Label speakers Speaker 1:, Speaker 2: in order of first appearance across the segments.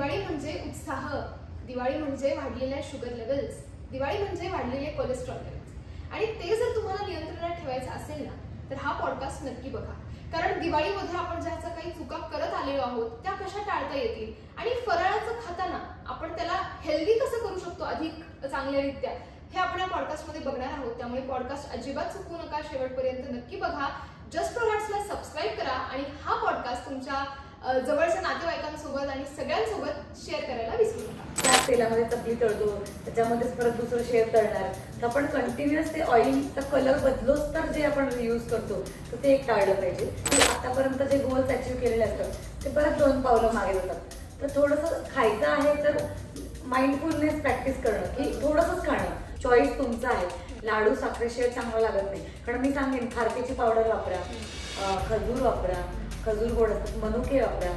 Speaker 1: दिवाळी म्हणजे उत्साह. दिवाळी म्हणजे वाढलेल्या शुगर लेवल्स दिवाळी म्हणजे वाढलेले कोलेस्ट्रॉल लेवल्स आणि ते जर तुम्हाला नियंत्रणात ठेवायचं असेल ना तर हा पॉडकास्ट नक्की बघा. कारण दिवाळीमध्ये आपण ज्याचा काही चुका करत आलेलो आहोत त्या कशा टाळता येतील? आणि फराळाचं खाताना आपण त्याला हेल्दी कसं करू शकतो अधिक चांगल्यारित्या? हे आपण या पॉडकास्टमध्ये बघणार आहोत. त्यामुळे पॉडकास्ट अजिबात चुकू नका. शेवटपर्यंत नक्की बघा. जस्ट प्रोडक्ट्सला सबस्क्राईब करा आणि हा पॉडकास्ट तुमच्या जवळच्या नातेवाईकांसोबत आणि सगळ्यांसोबत शेअर करायला विसरू नका.
Speaker 2: त्या तेलामध्ये चकली तळतो त्याच्यामध्येच परत दुसरं शेअर तळणार तर आपण कंटिन्युअस ते ऑइलचा कलर बदलोच तर जे आपण रियूज करतो तर ते एक टाळलं पाहिजे. की आतापर्यंत जे गोल्स अचीव्ह केलेले असतात ते परत दोन पावलं मागे जातात. तर थोडंसं खायचं आहे तर माइंडफुलनेस प्रॅक्टिस करणं की थोडंसंच खाणं. चॉईस तुमचा आहे. लाडू साखरेशिवाय चांगला लागत नाही. कारण मी सांगेन खारकेची पावडर वापरा खजूर वापरा खजूर गोड असतात मनुके वापरा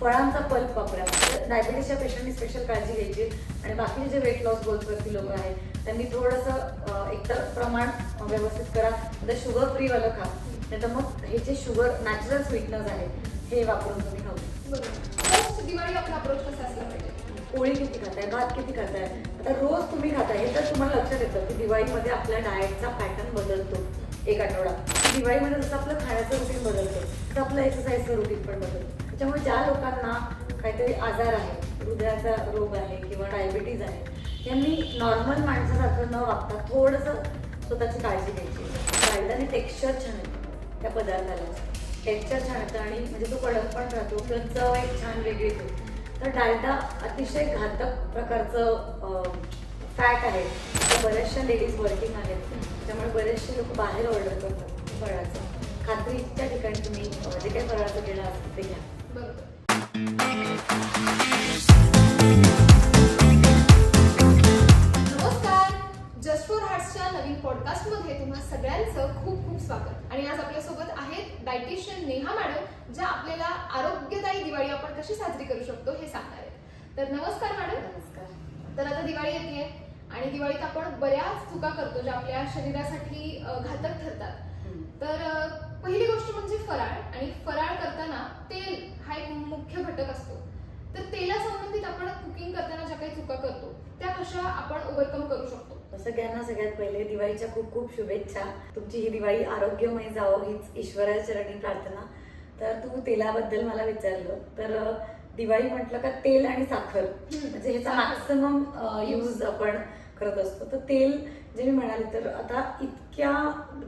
Speaker 2: फळांचा पल्प वापरा. डायबिटीसच्या पेशंटनी स्पेशल काळजी घ्यायची आणि बाकीचे जे वेट लॉस गोल्सवरती लोक आहेत त्यांनी थोडंसं एकतर प्रमाण व्यवस्थित करा. म्हणजे शुगर फ्रीवालं खा. नाही तर मग हे जे शुगर नॅचरल स्वीटनस आहे हे वापरून तुम्ही खाऊ शकता.
Speaker 1: दिवाळी आपला अप्रोच कसा असला पाहिजे?
Speaker 2: पोळी किती खाताय भात किती खाताय? आता रोज तुम्ही खाताय हे तर तुम्हाला लक्षात येतं की दिवाळीमध्ये आपल्या डाएटचा पॅटर्न बदलतो. एक आठवडा. दिवाळीमध्ये जसं आपलं खाण्याचं रुटीन बदलतं तसं आपलं एक्सरसाइजचं रुटीन पण बदलतं. त्याच्यामुळे ज्या लोकांना काहीतरी आजार आहे हृदयाचा रोग आहे किंवा डायबिटीज आहे यांनी नॉर्मल माणसासारखं न वागता थोडंसं स्वतःची काळजी घ्यायची. डाळीने टेक्स्चर छान येतं. त्या पदार्थाला. टेक्स्चर छान येतं आणि म्हणजे तो कडक पण राहतो किंवा चव एक छान वेगळी येते. तर डालडा अतिशय घातक प्रकारचं फॅट आहे. बऱ्याचशा लेडीज वर्किंग आहेत. त्यामुळे बरेचसे लोक बाहेर ऑर्डर करतात. फळाचं खात्रीच्या ठिकाणी तुम्ही जे काही फळाचं घेणं असतं ते घ्या.
Speaker 1: नमस्कार. जस्ट फॉर हार्ट्सच्या नवीन पॉडकास्टमध्ये तुम्हा सगळ्यांचं खूप खूप स्वागत. आणि आज आपल्यासोबत आहेत डायटिशियन नेहा मॅडम ज्या आपल्याला आरोग्यदायी दिवाळी आपण कशी साजरी करू शकतो हे सांगणार आहेत. तर नमस्कार मॅडम
Speaker 2: नमस्कार.
Speaker 1: तर आता दिवाळी येते आणि दिवाळीत आपण बऱ्याच चुका करतो ज्या आपल्या शरीरासाठी घातक ठरतात. तर पहिली गोष्ट म्हणजे फराळ. आणि फराळ करताना तेल हा एक मुख्य घटक असतो. तर तेला संबंधित आपण कुकिंग करताना ज्या काही चुका करतो त्या कशा आपण ओव्हरकम करू शकतो?
Speaker 2: सगळ्यांना सगळ्यात पहिले दिवाळीच्या खूप खूप शुभेच्छा. तुमची ही दिवाळी आरोग्यमय जावो हीच ईश्वराच्या चरणी प्रार्थना. तर तू तेलाबद्दल मला विचारलं. तर दिवाळी म्हटलं का तेल आणि साखर. म्हणजे ह्याचा मॅक्सिमम यूज आपण करत असतो. तर तेल जे मी म्हणाले तर आता इतक्या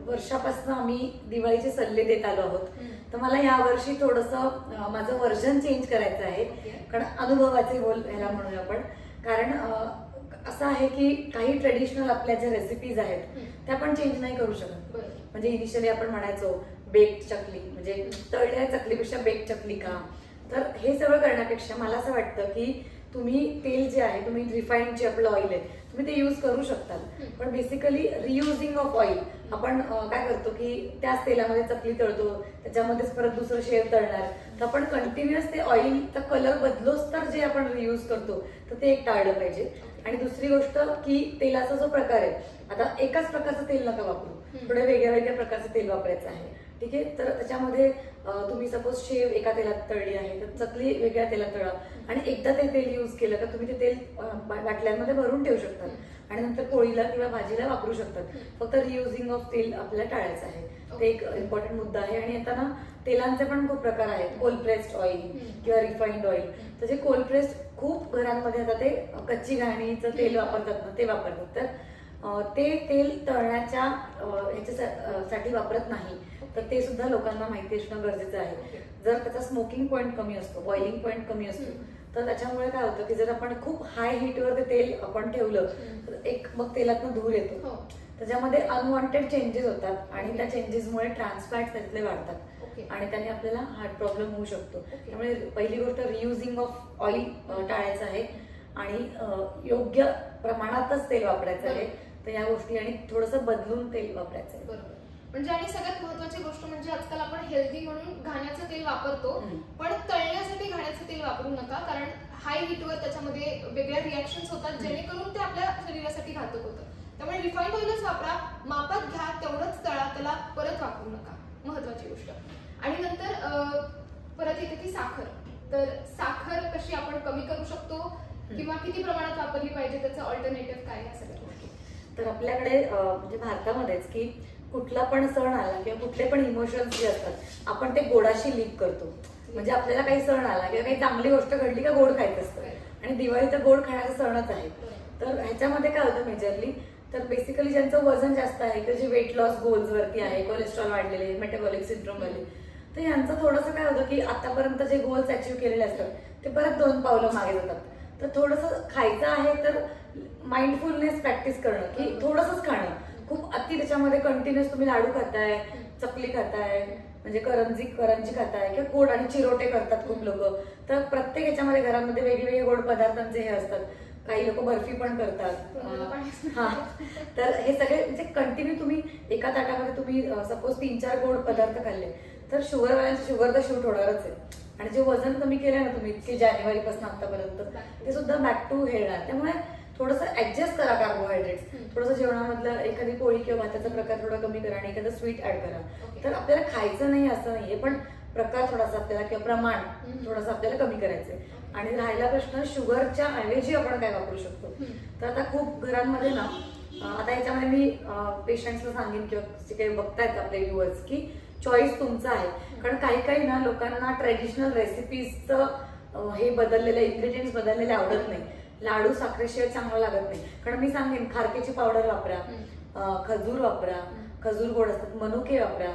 Speaker 2: वर्षापासून आम्ही दिवाळीचे सल्ले देत आलो आहोत. तर मला या वर्षी थोडंसं माझं वर्जन चेंज करायचं आहे. कारण अनुभवाचे बोल ह्याला म्हणूया आपण. कारण असं आहे की काही ट्रेडिशनल आपल्या ज्या रेसिपीज आहेत. त्या आपण चेंज नाही करू शकत. म्हणजे इनिशियली आपण म्हणायचो बेक चकली. म्हणजे तळल्या चकलीपेक्षा बेक चकली का तर हे सगळं करण्यापेक्षा मला असं वाटतं की तुम्ही तेल जे आहे तुम्ही रिफाईंड जे आपलं ऑइल आहे तुम्ही ते यूज करू
Speaker 1: हम्म.
Speaker 2: पण बेसिकली रियुजिंग ऑफ ऑइल आपण काय करतो की त्याच तेलामध्ये चकली तळतो त्याच्यामध्येच परत दुसरं शेअर तळणार. तर आपण कंटिन्युअस ते ऑइलचा कलर बदलोच तर जे आपण रियूज करतो तर ते एक टाळलं पाहिजे. आणि दुसरी गोष्ट की तेलाचा जो प्रकार आहे आता एकाच प्रकारचं तेल नका वापरू. थोडे वेगळ्या वेगळ्या प्रकारचं तेल वापरायचं आहे. ठीक आहे? तर त्याच्यामध्ये तुम्ही सपोज शेव एका तेलात तळली आहे तर चकली वेगळ्या तेलात तळा. आणि एकदा ते तेल यूज केलं का तुम्ही ते तेल बाटल्यांमध्ये भरून ठेवू शकतात आणि नंतर पोळीला किंवा भाजीला वापरू शकतात फक्त रियुजिंग ऑफ तेल आपल्याला टाळायचं आहे. ते एक इम्पॉर्टंट मुद्दा आहे. आणि आता ना तेलांचे पण खूप प्रकार आहेत. Cold pressed oil.
Speaker 1: किंवा
Speaker 2: रिफाईंड ऑइल तर जे कोल्ड प्रेस्ड खूप घरांमध्ये आता ते कच्ची घाणीचं तेल वापरतात ना ते वापरतात. तर ते तेल तळण्याच्या ह्याच्यासाठी वापरत नाही. तर ते सुद्धा लोकांना माहिती असणं गरजेचं आहे. जर त्याचा स्मोकिंग पॉईंट कमी असतो बॉइलिंग पॉईंट कमी असतो. तर त्याच्यामुळे काय होतं की जर आपण खूप हाय हीटवर ते तेल आपण ठेवलं. तर एक मग तेलातनं धूर येतो.
Speaker 1: हो.
Speaker 2: त्याच्यामध्ये अनवॉन्टेड चेंजेस होतात आणि त्या चेंजेसमुळे ट्रान्सफॅट त्यातले वाढतात. आणि त्याने आपल्याला हार्ट प्रॉब्लेम होऊ शकतो. त्यामुळे पहिली गोष्ट रियुजिंग ऑफ ऑइल टाळायचं आहे. आणि योग्य प्रमाणातच तेल वापरायचं आहे. तर या गोष्टी आणि थोडंसं बदलून तेल वापरायचं आहे
Speaker 1: बरोबर. म्हणजे आणि सगळ्यात महत्वाची गोष्ट म्हणजे आजकाल आपण हेल्दी म्हणून घाण्याचं तेल वापरतो. पण तळण्यासाठी घाण्याचं तेल वापरू नका कारण हाय हीटवर त्याच्यामध्ये वेगळ्या रिॲक्शन्स होतात जेणेकरून ते आपल्या शरीरासाठी घातक होतं. त्यामुळे रिफाईंड ऑइलच वापरा मापात घ्या तेवढंच तळा त्याला परत वापरू नका. महत्वाची गोष्ट. आणि नंतर परत येते ती साखर. तर साखर कशी आपण कमी करू शकतो किंवा किती प्रमाणात वापरली पाहिजे त्याचं ऑल्टरनेटिव्ह काय आहे सगळ्या गोष्टी
Speaker 2: तर आपल्याकडे म्हणजे भारतामध्येच की कुठला पण सण आला किंवा कुठले पण इमोशन्स जे असतात आपण ते गोडाशी लिंक करतो. म्हणजे आपल्याला काही सण आला किंवा काही चांगली गोष्ट घडली का गोड खायचं असतं. आणि दिवाळी तर गोड खाण्याचा सणच आहे. तर ह्याच्यामध्ये काय होतं मेजरली तर बेसिकली ज्यांचं वजन जास्त आहे किंवा जे वेट लॉस गोल्स वरती आहे कोलेस्ट्रॉल वाढलेले मेटाबॉलिक सिंड्रोम वाले तर यांचं थोडंसं काय होतं की आतापर्यंत जे गोल्स अचीव्ह केलेले असतात ते परत दोन पावलं मागे जातात. तर थोडंसं खायचं आहे तर माइंडफुलनेस प्रॅक्टिस करणं की थोडंसंच खाणं. खूप अति त्याच्यामध्ये कंटिन्युअस तुम्ही लाडू खाताय चकली खाताय म्हणजे करंजी करंजी खाताय किंवा गोड आणि चिरोटे करतात खूप लोक. तर प्रत्येक ह्याच्यामध्ये घरामध्ये वेगवेगळे गोड पदार्थांचे हे असतात. काही लोक बर्फी पण करतात. हा. तर हे सगळे म्हणजे कंटिन्यू तुम्ही एका ताटामध्ये तुम्ही सपोज तीन चार गोड पदार्थ खाल्ले तर शुगरवाल्यांचं शुगर तर शूट होणारच आहे. आणि जे वजन कमी केलं ना तुम्ही इतके जानेवारी पासून आतापर्यंत ते सुद्धा बॅक टू हे येणार त्यामुळे थोडंसं ऍडजस्ट करा कार्बोहायड्रेट्स. थोडंसं जेवणामधलं एखादी पोळी किंवा भाताचा प्रकार थोडा कमी करा आणि एखादं स्वीट ऍड करा. तर आपल्याला खायचं नाही असं नाहीये पण प्रकार थोडासा आपल्याला किंवा प्रमाण. थोडंसं आपल्याला कमी करायचंय आणि राहिला प्रश्न शुगरच्या ऐवजी आपण काय वापरू शकतो. तर आता खूप घरांमध्ये ना आता याच्यामध्ये मी पेशंट्सला सांगेन किंवा जे काही बघतायत आपले व्ह्युअर्स की चॉईस तुमचा आहे कारण काही काही ना लोकांना ट्रेडिशनल रेसिपीजचं हे बदललेले इन्ग्रेडियंट्स बदललेले आवडत नाही लाडू साखरेशिवाय चांगला लागत नाही. कारण मी सांगेन खारकेची पावडर वापरा खजूर वापरा. खजूर गोड असतात मनुके वापरा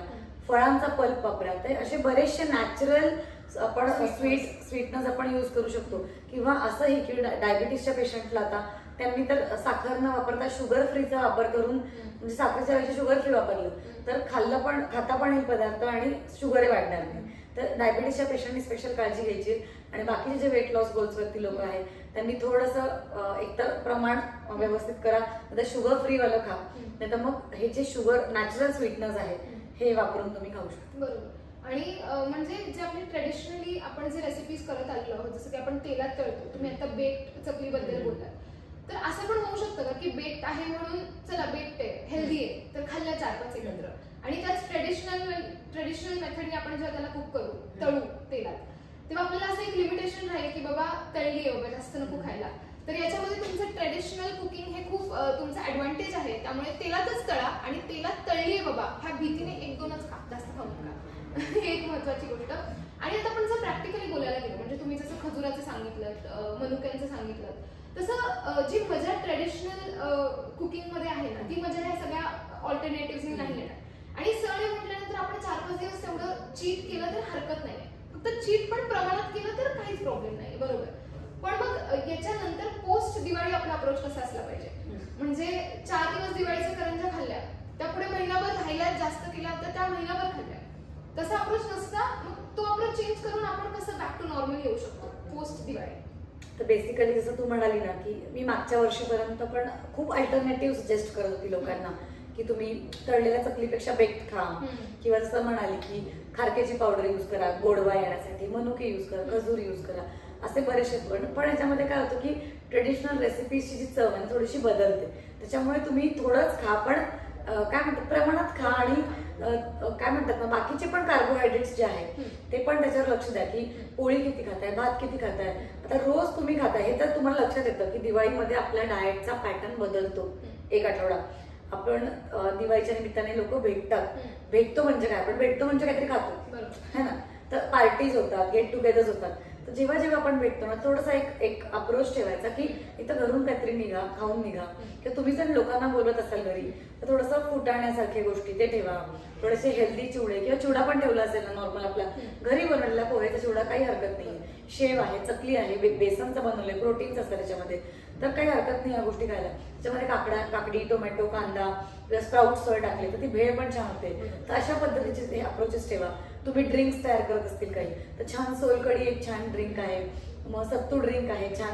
Speaker 2: फळांचा पल्प वापरा. ते असे बरेचसे नॅचरल आपण. स्वीट स्वीटनेस आपण यूज करू शकतो. किंवा असंही की डायबिटीसच्या पेशंटला आता त्यांनी तर साखर न वापरता शुगर फ्रीचा वापर करून म्हणजे साखरेच्या ऐवजी शुगर फ्री वापरलं. तर खाल्लं पण खाता पण येईल पदार्थ आणि शुगरही वाढणार नाही. तर डायबिटीसच्या पेशंटनी स्पेशल काळजी घ्यायची आणि बाकीचे जे वेट लॉस गोल्सवरती लोक आहेत त्यांनी थोडंसं एकतर प्रमाण व्यवस्थित करा आता शुगर फ्री वालं खा. नाही तर मग हे जे शुगर नॅचरल स्वीटनेस आहे हे वापरून तुम्ही खाऊ शकता.
Speaker 1: बरोबर. आणि म्हणजे जे आपले ट्रेडिशनली आपण जे रेसिपीज करत आलेलो आहोत जसं की आपण तेलात तळतो तुम्ही आता बेक्ड चकलीबद्दल. बोललात. तर असं पण होऊ शकतं का की बेक्ड आहे म्हणून चला बेक्ड आहे हेल्दी आहे तर खाल्ल्या चार पाच एकत्र. आणि त्याच ट्रेडिशनल ट्रेडिशनल मेथडने आपण जेव्हा त्याला कुक करू तळू तेलात तेव्हा आपल्याला असं एक लिमिटेशन राहील की बाबा तळली आहे बाबा जास्त नको खायला. तर याच्यामध्ये तुमचं ट्रेडिशनल कुकिंग हे खूप तुमचं ऍडव्हान्टेज आहे. त्यामुळे तेलातच तळा आणि तेलात तळली आहे बाबा ह्या भीतीने एक दोनच खा जास्त खाऊ नका. एक महत्वाची गोष्ट. आणि आता आपण जर प्रॅक्टिकली बोलायला गेलो म्हणजे तुम्ही जसं खजुराचं सांगितलं मनुक्यांचं सांगितलं तसं जी मजा ट्रेडिशनल कुकिंगमध्ये आहे ना ती मजा ह्या सगळ्या ऑल्टरनेटिव्ह नाही येणार. आणि सण आहे म्हटल्यानंतर आपण चार पाच दिवस तेवढं चीट केलं तर हरकत नाही. फक्त चीट पण प्रमाणात केलं तर काहीच प्रॉब्लेम नाही. बरोबर. पण मग याच्यानंतर पोस्ट दिवाळी आपला अप्रोच कसा असला पाहिजे? म्हणजे चार दिवस दिवाळीच्या करंजा खाल्ल्या त्यापुढे महिनाभर राहिल्या जास्त केला तर त्या महिनाभर खाल्ल्या. तसा अप्रोच नसता मग तो अप्रोच चेंज करून आपण कसं बॅक टू नॉर्मल येऊ शकतो पोस्ट दिवाळी?
Speaker 2: तर बेसिकली जसं तू म्हणाली ना की मी मागच्या वर्षीपर्यंत पण खूप अल्टरनेटिव्ह सजेस्ट करत होती लोकांना. की तुम्ही तळलेल्या चकलीपेक्षा बेक्ड खा. किंवा जसं म्हणाली की खारकेची पावडर यूज करा गोडवा येण्यासाठी मनुके यूज करा खजूर यूज करा. असे बरेचसे पण पण याच्यामध्ये काय होतं की ट्रेडिशनल रेसिपीजची जी चव आहे थोडीशी बदलते. त्याच्यामुळे तुम्ही थोडंच खा पण काय म्हणतात प्रमाणात खा आणि काय म्हणतात ना बाकीचे पण कार्बोहायड्रेट्स जे आहेत ते पण त्याच्यावर लक्ष द्या की पोळी किती खाताय भात किती खाताय. आता रोज तुम्ही खाताय हे तर तुम्हाला लक्षात येतं की दिवाळीमध्ये आपल्या डाएटचा पॅटर्न बदलतो एक आठवडा. आपण दिवाळीच्या निमित्ताने लोक भेटतात. भेटतो म्हणजे काय? आपण भेटतो म्हणजे काहीतरी खातो. है ना? तर पार्टीज होतात गेट टुगेदर्स होतात. तर जेव्हा जेव्हा आपण भेटतो ना थोडासा एक एक अप्रोच ठेवायचा की इथं घरून काहीतरी निघा खाऊन निघा. किंवा तुम्ही जर लोकांना बोलत असाल घरी तर थोडंसं फुटाण्यासारख्या गोष्टी ते ठेवा. थोडेसे हेल्दी चिवडे किंवा चिवडा पण ठेवला असेल ना नॉर्मल आपला घरी बनवलेला पोहेचा चिवडा काही हरकत नाही शेव आहे चकली आहे बेसनचं बनवलंय प्रोटीन्स असतात त्याच्यामध्ये. तर काही हरकत नाही या गोष्टी खायला. त्याच्यामध्ये काकडा काकडी टोमॅटो कांदा प्लस स्प्राऊट सळ टाकले तर ती भेळ पण छान होते. तर अशा पद्धतीचे ते अप्रोचेस ठेवा. तुम्ही ड्रिंक्स तयार करत असतील काही. तर छान सोलकढी एक छान ड्रिंक आहे. मग सत्तू ड्रिंक आहे छान.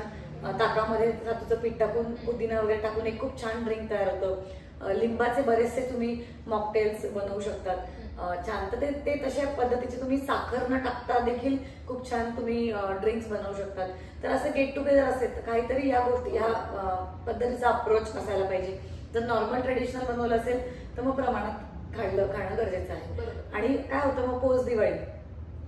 Speaker 2: ताकामध्ये सातूचं पीठ टाकून पुदिना वगैरे टाकून एक खूप छान ड्रिंक तयार होतं. लिंबाचे बरेचसे तुम्ही मॉकटेल्स बनवू शकतात. छान. तर ते ते तशा पद्धतीचे तुम्ही साखर न टाकता देखील खूप छान तुम्ही ड्रिंक्स बनवू शकतात. तर असं गेट टुगेदर असेल तर काहीतरी या गोष्टी ह्या पद्धतीचा अप्रोच असायला पाहिजे. जर नॉर्मल ट्रेडिशनल बनवलं असेल तर मग प्रमाणात खाल्लं खाणं गरजेचं आहे. आणि काय होतं मग पोस्ट दिवाळी?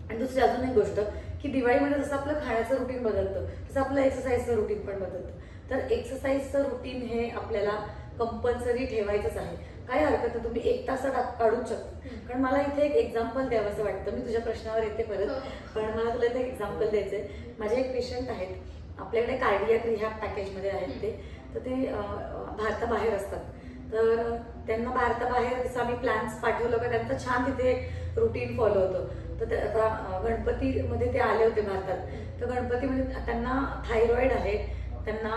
Speaker 2: आणि दुसरी अजून एक गोष्ट की दिवाळीमध्ये जसं आपलं खाण्याचं रुटीन बदलतं तसं आपलं एक्सरसाइजचं रुटीन पण बदलतं. तर एक्सरसाइजचं रुटीन हे आपल्याला कंपल्सरी ठेवायचंच आहे. काय हरकत नाही तुम्ही एक तासात आ- काढूच शकता. कारण मला इथे एक एक्झाम्पल द्यावंसं वाटतं. मी तुझ्या प्रश्नावर येते परत.
Speaker 1: हो.
Speaker 2: पण मला तुला इथे एक्झाम्पल द्यायचंय. माझे एक पेशंट आहेत. आपल्याकडे कार्डियाक रिहॅब पॅकेजमध्ये आहेत ते. तर ते भारताबाहेर असतात. तर त्यांना भारताबाहेर जसं आम्ही प्लॅन्स पाठवलं का त्यांचं छान तिथे रुटीन फॉलो होतं. तर ते आता गणपतीमध्ये ते आले होते भारतात. तर गणपतीमध्ये त्यांना थायरॉइड आहे. त्यांना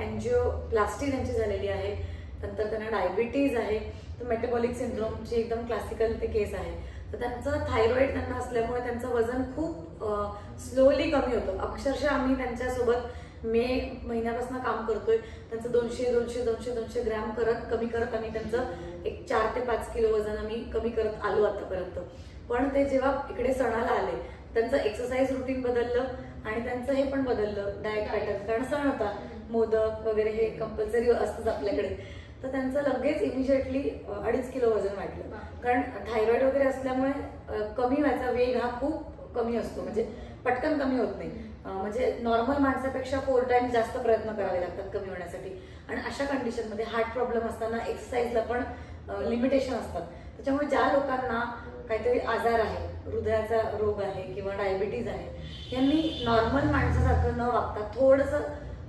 Speaker 2: अँजिओ प्लास्टिक त्यांची झालेली आहे. नंतर त्यांना डायबिटीज आहे तर मेटाबॉलिक सिंड्रोमची एकदम क्लासिकल ते केस आहे. तर त्यांचं थायरॉईड त्यांना असल्यामुळे त्यांचं वजन खूप स्लोली कमी होतं. अक्षरशः आम्ही त्यांच्यासोबत मे महिन्यापासून काम करतोय. त्यांचं दोनशे दोनशे दोनशे दोनशे ग्रॅम करत कमी करत आम्ही त्यांचं एक चार ते पाच किलो वजन आम्ही कमी करत आलो आतापर्यंत. पण ते जेव्हा इकडे सणाला आले त्यांचं एक्सरसाइज रुटीन बदललं आणि त्यांचं हे पण बदललं डाएट पॅटर्न कारण सण होता मोदक वगैरे हे कंपल्सरी असतंच आपल्याकडे. तर त्यांचं लगेच इमिजिएटली अडीच किलो वजन वाढलं.
Speaker 1: बापरे.
Speaker 2: कारण थायरॉइड वगैरे असल्यामुळे कमी व्हायचा वेग हा खूप कमी असतो. म्हणजे पटकन कमी होत नाही. म्हणजे नॉर्मल माणसापेक्षा फोर टाइम्स जास्त प्रयत्न करावे लागतात कमी होण्यासाठी. आणि अशा कंडिशनमध्ये हार्ट प्रॉब्लेम असताना एक्सरसाइजला पण लिमिटेशन असतात. त्याच्यामुळे ज्या लोकांना काहीतरी आजार आहे हृदयाचा रोग आहे किंवा डायबिटीज आहे यांनी नॉर्मल माणसासारखं न वागता थोडंसं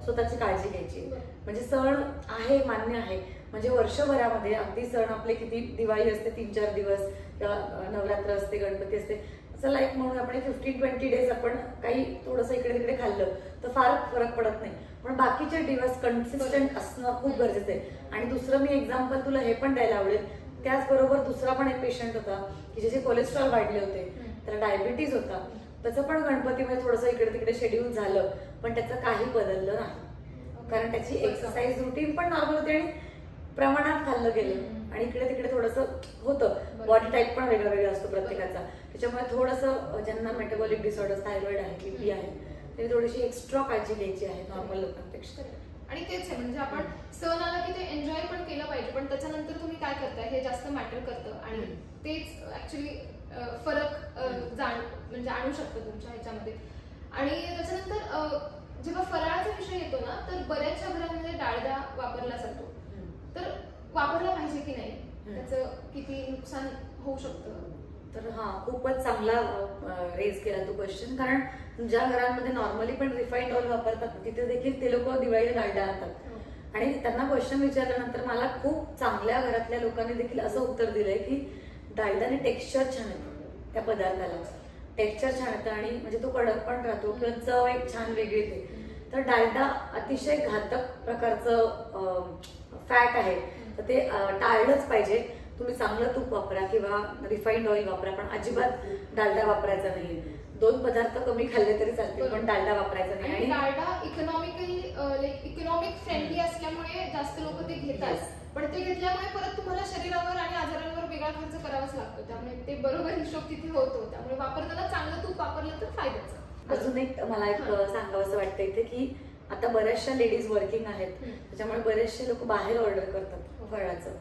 Speaker 2: स्वतःची काळजी घ्यायची. म्हणजे सण आहे मान्य आहे म्हणजे वर्षभरामध्ये अगदी सण आपले किती दिवाळी असते तीन चार दिवस नवरात्र असते गणपती असते. चला एक म्हणून आपण फिफ्टीन ट्वेंटी डेज आपण काही थोडंसं इकडे तिकडे खाल्लं तर फार फरक पडत नाही. पण बाकीचे दिवस कन्सिस्टंट असणं खूप गरजेचं आहे. आणि दुसरं मी एक्झाम्पल तुला हे पण द्यायला आवडेल. त्याचबरोबर दुसरा पण एक पेशंट होता की ज्याचे कोलेस्ट्रॉल वाढले होते त्याला डायबिटीज होता. त्याचं पण गणपतीमध्ये थोडंसं इकडे तिकडे शेड्यूल झालं पण त्याचं काही बदललं नाही. कारण त्याची एक्सरसाइज रुटीन पण नॉर्मल होती आणि प्रमाणात खाल्लं गेलं. आणि इकडे तिकडे थोडंसं होतं. बॉडी टाईप पण वेगळा वेगळा असतो प्रत्येकाचा. त्याच्यामुळे थोडंसं ज्यांना मेटाबॉलिक डिसऑर्डर थायरॉइड आहे बीपी आहे त्यांनी थोडीशी एक्स्ट्रा काळजी घ्यायची आहे नॉर्मल लोकांपेक्षा.
Speaker 1: आणि तेच आहे म्हणजे आपण सण आला की ते एन्जॉय पण केलं पाहिजे पण त्याच्यानंतर तुम्ही काय करताय? हे जास्त मॅटर करतं. आणि. तेच ऍक्च्युली फरक जाण म्हणजे आणू शकतं तुमच्या ह्याच्यामध्ये. आणि त्याच्यानंतर जेव्हा फराळाचा विषय येतो ना तर बऱ्याचशा घरांमध्ये डाळडा वापरला जातो. तर वापरला पाहिजे की नाही. त्याचं किती नुकसान होऊ शकतं?
Speaker 2: तर हा खूपच चांगला रेज केला तू क्वेश्चन कारण ज्या घरांमध्ये नॉर्मली पण रिफाईंड ऑइल वापरतात तिथे देखील ते लोक दिवाळीला डालडा आणतात आणि त्यांना क्वेश्चन विचारल्यानंतर मला खूप चांगल्या घरातल्या लोकांनी देखील असं उत्तर दिलंय की डालडाने टेक्स्चर छान येतं त्या पदार्थाला. टेक्स्चर छान येतं आणि म्हणजे तो कडक पण राहतो किंवा चव एक छान वेगळी येते. तर डालडा अतिशय घातक प्रकारचं फॅट आहे. तर ते टाळलंच पाहिजे. तुम्ही चांगलं तूप वापरा किंवा रिफाईंड ऑइल वापरा पण अजिबात डालडा वापरायचा नाही दोन पदार्थ कमी खाल्ले तरी चालतील पण डालडा वापरायचा नाही.
Speaker 1: Dalda economically like economic friendly असल्यामुळे जास्त लोक ते घेतात. पण ते घेतल्यामुळे परत तुम्हाला शरीरावर आणि आजारांवर वेगळा खर्च करावाच लागतो. त्यामुळे ते बरोबर हिशोब तिथे होतो. त्यामुळे वापरताना चांगलं तूप वापरलं तर फायद्याचं
Speaker 2: अजून एक मला एक सांगावं वाटतं इथे की आता बऱ्याचशा लेडीज वर्किंग आहेत. त्याच्यामुळे बरेचसे लोक बाहेर ऑर्डर करतात
Speaker 1: हो.
Speaker 2: फळाचं.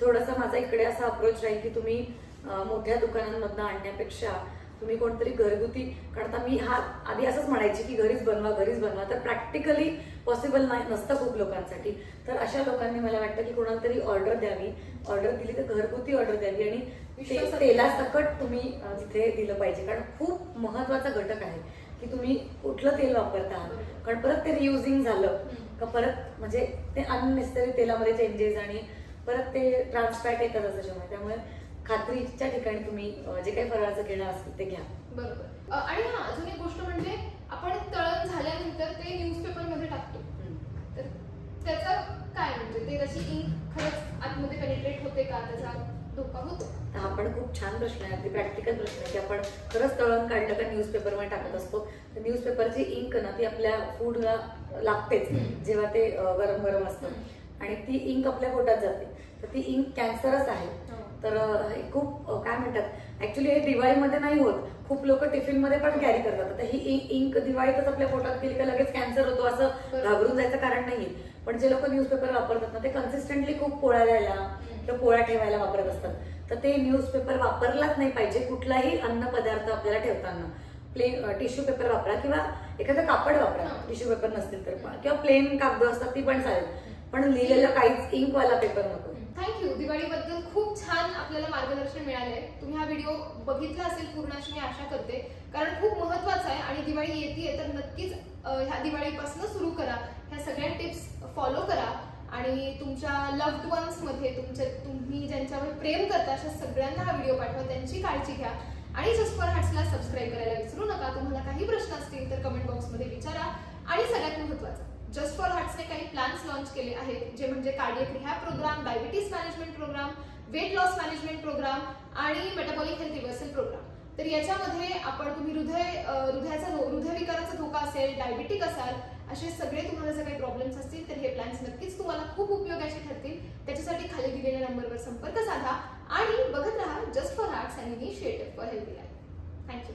Speaker 2: थोडासा माझा इकडे असा अप्रोच राहील की तुम्ही मोठ्या दुकानांमधनं आणण्यापेक्षा तुम्ही कोणतरी घरगुती कारण आता मी हा आधी असंच म्हणायची की घरीच बनवा घरीच बनवा. तर प्रॅक्टिकली पॉसिबल नाही नसतं खूप लोकांसाठी. तर अशा लोकांनी मला वाटतं की कोणाला तरी ऑर्डर द्यावी. ऑर्डर दिली तर घरगुती ऑर्डर द्यावी आणि तेलासकट तुम्ही तिथे दिलं पाहिजे. कारण खूप महत्त्वाचा घटक आहे. की तुम्ही कुठलं तेल वापरता? आहात कारण परत ते रियुजिंग झालं. का परत म्हणजे ते अननेसेसरी तेलामध्ये चेंजेस आणि परत ते ट्रान्सफॅट येतात त्याच्यामुळे त्यामुळे खात्रीच्या ठिकाणी तुम्ही जे काही फराळाचं घेणं असेल ते घ्या.
Speaker 1: बरोबर. आणि हा अजून एक गोष्ट म्हणजे आपण तळण झाल्यानंतर ते न्यूजपेपरमध्ये टाकतो तर त्याचं काय म्हणजे? ते त्याची इंक खरंच आतमध्ये पेनिट्रेट होते का? त्याचा धोका होतो.
Speaker 2: तर हा पण खूप छान प्रश्न आहे. अगदी प्रॅक्टिकल प्रश्न आहे की आपण खरंच तळण काढलं का न्यूजपेपरमध्ये टाकत असतो. तर न्यूजपेपरची इंक ना ती आपल्या फूडला लागतेच. जेव्हा ते गरम गरम असतं. आणि ती इंक आपल्या पोटात जाते. तर ती इंक कॅन्सरच आहे.
Speaker 1: हो.
Speaker 2: तर हे खूप काय म्हणतात? ऍक्च्युली हे दिवाळीमध्ये नाही होत. खूप लोक टिफिनमध्ये पण कॅरी करतात. आता ही इंक दिवाळीतच आपल्या पोटात गेली का लगेच कॅन्सर होतो असं. घाबरून जायचं कारण नाहीये. पण जे लोक न्यूजपेपर वापरतात ना ते कन्सिस्टंटली खूप पोळ्या द्यायला किंवा पोळ्या ठेवायला वापरत असतात. तर ते न्यूजपेपर वापरलाच नाही पाहिजे कुठलाही अन्न पदार्थ आपल्याला ठेवताना. प्लेन टिश्यू पेपर वापरा किंवा एखादं कापड वापरा. टिश्यू पेपर नसतील तर. किंवा प्लेन कागद असतात ती पण चालेल. पण लिहिलेलं काहीच इंकवाला पेपर नको.
Speaker 1: थँक्यू दिवाळीबद्दल खूप छान आपल्याला मार्गदर्शन मिळालंय. तुम्ही हा व्हिडिओ बघितला असेल पूर्ण अशी मी आशा करते. कारण खूप महत्वाचं आहे आणि दिवाळी येते तर नक्कीच ह्या दिवाळीपासून सुरू करा. ह्या सगळ्या टिप्स फॉलो करा. आणि तुमच्या लव्ड वन्समध्ये तुमच्या तुम्ही ज्यांच्यावर प्रेम करता अशा सगळ्यांना हा व्हिडिओ पाठवा त्यांची काळजी घ्या. आणि जस्ट फॉर हार्ट्सला सबस्क्राईब करायला विसरू नका. तुम्हाला काही प्रश्न असतील तर कमेंट बॉक्समध्ये विचारा. आणि सगळ्यात महत्त्वाचं जस्ट फॉर हार्ट्सने काही प्लॅन्स लॉन्च केले आहेत जे म्हणजे cardiac rehab programme diabetes management programme weight loss management programme आणि मेटाबॉलिक हेल्थ रिव्हर्सल प्रोग्राम तर याच्यामध्ये आपण तुम्ही हृदय हृदयाचा हृदयविकाराचा धोका असेल डायबिटिक असाल असे सगळे तुम्हाला जर काही प्रॉब्लेम्स असतील तर हे प्लॅन्स नक्कीच तुम्हाला खूप उपयोगाचे ठरतील. त्याच्यासाठी खाली दिलेल्या नंबरवर संपर्क साधा आणि बघत राहा just for hearts and initiative for healthy life thank you